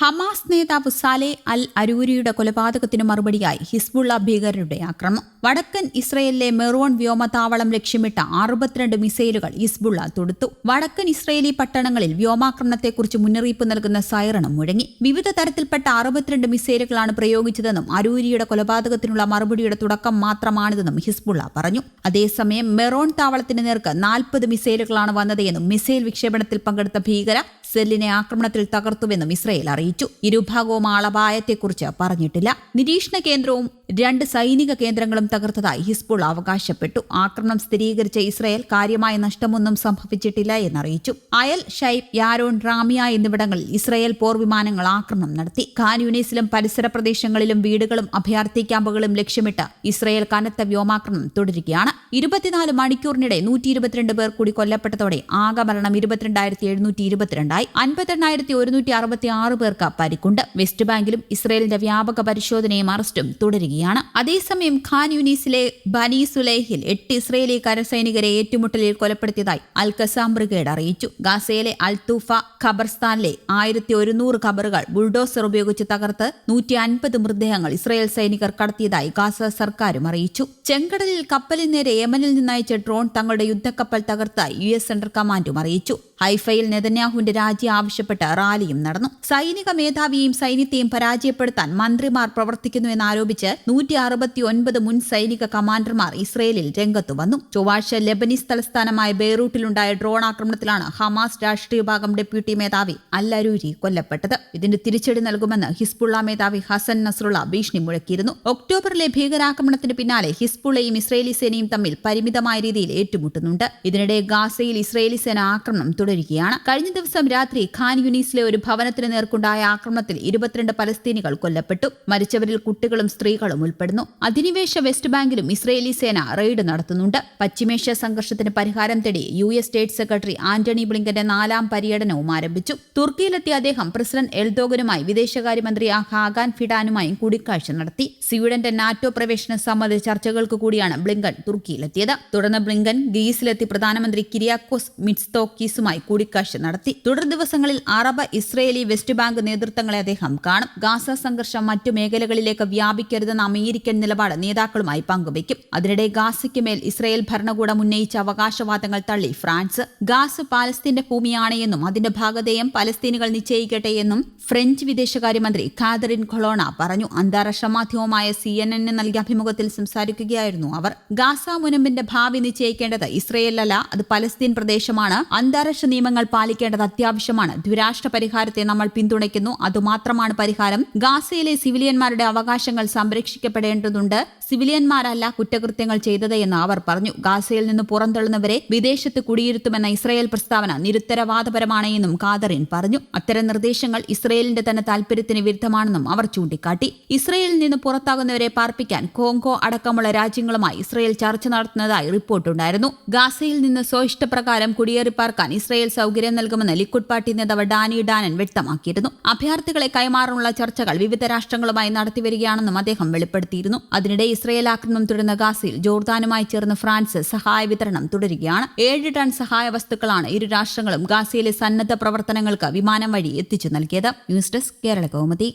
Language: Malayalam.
ഹമാസ് നേതാവ് സാലെ അൽ അരൂരിയുടെ കൊലപാതകത്തിന് മറുപടിയായി ഹിസ്ബുള്ള ഭീകരരുടെ ആക്രമണം വടക്കൻ ഇസ്രയേലിലെ മെറോൺ വ്യോമതാവളം ലക്ഷ്യമിട്ട അറുപത്തിരണ്ട് മിസൈലുകൾ ഹിസ്ബുള്ള തൊടുത്തു. വടക്കൻ ഇസ്രയേലി പട്ടണങ്ങളിൽ വ്യോമാക്രമണത്തെക്കുറിച്ച് മുന്നറിയിപ്പ് നൽകുന്ന സൈറണം മുഴങ്ങി. വിവിധ തരത്തിൽപ്പെട്ട അറുപത്തിരണ്ട് മിസൈലുകളാണ് പ്രയോഗിച്ചതെന്നും അരൂരിയുടെ കൊലപാതകത്തിനുള്ള മറുപടിയുടെ തുടക്കം മാത്രമാണിതെന്നും ഹിസ്ബുള്ള പറഞ്ഞു. അതേസമയം മെറോൺ താവളത്തിന് നേർക്ക് നാൽപ്പത് മിസൈലുകളാണ് വന്നതെന്നും മിസൈൽ വിക്ഷേപണത്തിൽ പങ്കെടുത്ത ഭീകര സെല്ലിനെ ആക്രമണത്തിൽ തകർത്തുവെന്നും ഇസ്രയേൽ അറിയിച്ചു. ഇരുഭാഗവും ആളപായത്തെക്കുറിച്ച് പറഞ്ഞിട്ടില്ല. നിരീക്ഷണ കേന്ദ്രവും രണ്ട് സൈനിക കേന്ദ്രങ്ങളും തകർത്തതായി ഹിസ്ബുൾ അവകാശപ്പെട്ടു. ആക്രമണം സ്ഥിരീകരിച്ച ഇസ്രായേൽ കാര്യമായ നഷ്ടമൊന്നും സംഭവിച്ചിട്ടില്ല എന്നറിയിച്ചു. അയൽ ഷൈബ് യാരോൺ റാമിയ എന്നിവിടങ്ങളിൽ ഇസ്രായേൽ പോർ വിമാനങ്ങൾ ആക്രമണം നടത്തി. ഖാൻ യൂണിസിലും പരിസര പ്രദേശങ്ങളിലും വീടുകളും അഭയാർത്ഥി ക്യാമ്പുകളും ലക്ഷ്യമിട്ട് ഇസ്രായേൽ കനത്ത വ്യോമാക്രമണം തുടരുകയാണ്. ഇരുപത്തിനാല് മണിക്കൂറിനിടെ നൂറ്റി ഇരുപത്തിരണ്ട് പേർ കൂടി കൊല്ലപ്പെട്ടതോടെ ആകെ മരണം ഇരുപത്തിരണ്ടായിരത്തി എഴുന്നൂറ്റി ഇരുപത്തിരണ്ടായി അൻപത്തെണ്ണായിരത്തി ഒരുന്നൂറ്റി അറുപത്തി ആറ് പേർക്ക് പരിക്കുണ്ട്. വെസ്റ്റ് ബാങ്കിലും ഇസ്രയേലിന്റെ വ്യാപക പരിശോധനയും അറസ്റ്റും തുടരുകയാണ്. അതേസമയം ഖാൻ യൂനീസിലെ ബനി സുലൈഹിൽ എട്ട് ഇസ്രയേലി കരസൈനികരെ ഏറ്റുമുട്ടലിൽ കൊലപ്പെടുത്തിയതായി അൽ കസാം ബ്രിഗേഡ് അറിയിച്ചു. ഗാസയിലെ അൽ തൂഫ ഖബർസ്ഥാനിലെ ആയിരത്തി ഒരുന്നൂറ് ഖബറുകൾ ബുൾഡോസർ ഉപയോഗിച്ച് തകർത്ത് നൂറ്റി അൻപത് മൃതദേഹങ്ങൾ ഇസ്രയേൽ സൈനികർ കടത്തിയതായി ഗാസ സർക്കാരും അറിയിച്ചു. ചെങ്കടലിൽ കപ്പലിന് നേരെ യമനിൽ നിന്നയച്ച ഡ്രോൺ തങ്ങളുടെ യുദ്ധക്കപ്പൽ തകർത്തായി യു എസ് സെൻട്രൽ കമാൻഡും അറിയിച്ചു. ഹൈഫയിൽ നെതന്യാഹുവിന്റെ രാജി ആവശ്യപ്പെട്ട് റാലിയും നടന്നു. സൈനിക മേധാവിയെയും സൈന്യത്തെയും പരാജയപ്പെടുത്താൻ മന്ത്രിമാർ പ്രവർത്തിക്കുന്നുവെന്നാരോപിച്ച് നൂറ്റി അറുപത്തി ഒൻപത് മുൻ സൈനിക കമാൻഡർമാർ ഇസ്രയേലിൽ രംഗത്തു വന്നു. ചൊവ്വാഴ്ച ലെബനീസ് തലസ്ഥാനമായ ബെയ്റൂട്ടിലുണ്ടായ ഡ്രോൺ ആക്രമണത്തിലാണ് ഹമാസ് രാഷ്ട്രീയ വിഭാഗം ഡെപ്യൂട്ടി മേധാവി അല്ലരൂരി കൊല്ലപ്പെട്ടത്. ഇതിന് തിരിച്ചടി നൽകുമെന്ന് ഹിസ്ബുള്ള മേധാവി ഹസൻ നസ്രുള്ള ഭീഷണി മുഴക്കിയിരുന്നു. ഒക്ടോബറിലെ ഭീകരാക്രമണത്തിന് പിന്നാലെ ഹിസ്ബുള്ളയും ഇസ്രയേലി സേനയും തമ്മിൽ പരിമിതമായ രീതിയിൽ ഏറ്റുമുട്ടുന്നുണ്ട്. ഇതിനിടെ ഗാസയിൽ ഇസ്രയേലി സേന ആക്രമണം തുടരുകയാണ്. കഴിഞ്ഞ ദിവസം രാത്രി ഖാൻ യുനീസിലെ ഒരു ഭവനത്തിന് നേർക്കുണ്ടായ ആക്രമണത്തിൽ ഇരുപത്തിരണ്ട് പലസ്തീനികൾ കൊല്ലപ്പെട്ടു. മരിച്ചവരിൽ കുട്ടികളും സ്ത്രീകളും ഉൾപ്പെടുന്നു. അധിനിവേശ വെസ്റ്റ് ബാങ്കിലും ഇസ്രയേലി സേന റെയ്ഡ് നടത്തുന്നുണ്ട്. പശ്ചിമേഷ്യ സംഘർഷത്തിന് പരിഹാരം തേടി U S state secretary Antony ബ്ലിങ്കന്റെ നാലാം പര്യടനവും ആരംഭിച്ചു. തുർക്കിയിലെത്തിയ അദ്ദേഹം പ്രസിഡന്റ് എൽദോഗനുമായി വിദേശകാര്യമന്ത്രി ഹാഗാൻ ഫിഡാനുമായും കൂടിക്കാഴ്ച നടത്തി. സ്വീഡന്റെ നാറ്റോ പ്രവേശനം സംബന്ധിച്ച ചർച്ചകൾക്ക് കൂടിയാണ് ബ്ലിങ്കൻ തുർക്കിയിലെത്തിയത്. തുടർന്ന് ബ്ലിങ്കൻ ഗ്രീസിലെത്തി പ്രധാനമന്ത്രി കിരിയാക്കോസ് മിറ്റ്സ്തോക്കീസുമായി കൂടിക്കാഴ്ച നടത്തി. തുടർ ദിവസങ്ങളിൽ അറബ് ഇസ്രയേലി വെസ്റ്റ് ബാങ്ക് നേതൃത്വങ്ങളെ അദ്ദേഹം കാണും. ഗാസ സംഘർഷം മറ്റു മേഖലകളിലേക്ക് വ്യാപിക്കരുതെന്ന അമേരിക്കൻ നിലപാട്. നേതാക്കളുമായി പങ്കുവയ്ക്കും. അതിനിടെ ഗാസയ്ക്ക് മേൽ ഇസ്രയേൽ ഭരണകൂടം ഉന്നയിച്ച അവകാശവാദങ്ങൾ തള്ളി ഫ്രാൻസ്. ഗാസ് പാലസ്തീന്റെ ഭൂമിയാണ് എന്നും അതിന്റെ ഭാഗതേയം പലസ്തീനുകൾ നിശ്ചയിക്കട്ടെ എന്നും ഫ്രഞ്ച് വിദേശകാര്യമന്ത്രി കാതറിൻ ഖൊളോണ പറഞ്ഞു. അന്താരാഷ്ട്ര മാധ്യമമായ സി എൻ എന്നിന് നൽകിയ അഭിമുഖത്തിൽ സംസാരിക്കുകയായിരുന്നു അവർ. ഗാസ മുനമ്പിന്റെ ഭാവി നിശ്ചയിക്കേണ്ടത് ഇസ്രയേലല്ല അത് പലസ്തീൻ പ്രദേശമാണ്. അന്താരാഷ്ട്ര നിയമങ്ങൾ പാലിക്കേണ്ടത് അത്യാവശ്യമാണ്. ദ്വിരാഷ്ട്ര പരിഹാരത്തെ നമ്മൾ പിന്തുണയ്ക്കുന്നു. അതുമാത്രമാണ് പരിഹാരം. ഗാസയിലെ സിവിലിയന്മാരുടെ അവകാശങ്ങൾ സംരക്ഷിക്കപ്പെടേണ്ടതുണ്ട്. സിവിലിയന്മാരല്ല കുറ്റകൃത്യങ്ങൾ ചെയ്തത് എന്ന് അവർ പറഞ്ഞു. ഗാസയിൽ നിന്ന് പുറന്തള്ളുന്നവരെ വിദേശത്ത് കുടിയിരുത്തുമെന്ന ഇസ്രയേൽ പ്രസ്താവന നിരുത്തരവാദപരമാണ് എന്നും കാതറിൻ പറഞ്ഞു. അത്തരം നിർദ്ദേശങ്ങൾ ഇസ്രയേലിന്റെ തന്നെ താൽപര്യത്തിന് വിരുദ്ധമാണെന്നും അവർ ചൂണ്ടിക്കാട്ടി. ഇസ്രയേലിൽ നിന്ന് പുറത്താകുന്നവരെ പാർപ്പിക്കാൻ കോങ്കോ അടക്കമുള്ള രാജ്യങ്ങളുമായി ഇസ്രയേൽ ചർച്ച നടത്തുന്നതായി റിപ്പോർട്ടുണ്ടായിരുന്നു. ഗാസയിൽ നിന്ന് സ്വയിഷ്ടപ്രകാരം കുടിയേറി പാർക്കാൻ ഇസ്രയേൽ സൗകര്യം നൽകുമെന്ന് ലിക്വിഡ് പാർട്ടി നേതാവ് ഡാനി ഡാനൻ വ്യക്തമാക്കിയിരുന്നു. അഭയാർത്ഥികളെ കൈമാറാനുള്ള ചർച്ചകൾ വിവിധ രാഷ്ട്രങ്ങളുമായി നടത്തിവരികയാണെന്നും അദ്ദേഹം വെളിപ്പെടുത്തിയിരുന്നു. അതിനിടെ ഇസ്രയേൽ ആക്രമണം തുടരുന്ന ഗാസയിൽ ജോർദാനുമായി ചേർന്ന് ഫ്രാൻസ് സഹായ വിതരണം തുടരുകയാണ്. ഏഴ് ടൺ സഹായ വസ്തുക്കളാണ് ഇരു രാഷ്ട്രങ്ങളും ഗാസയിലെ സന്നദ്ധ പ്രവർത്തനങ്ങൾക്ക് വിമാനം വഴി എത്തിച്ചു നൽകിയത്. News desk Kerala Kaumudi.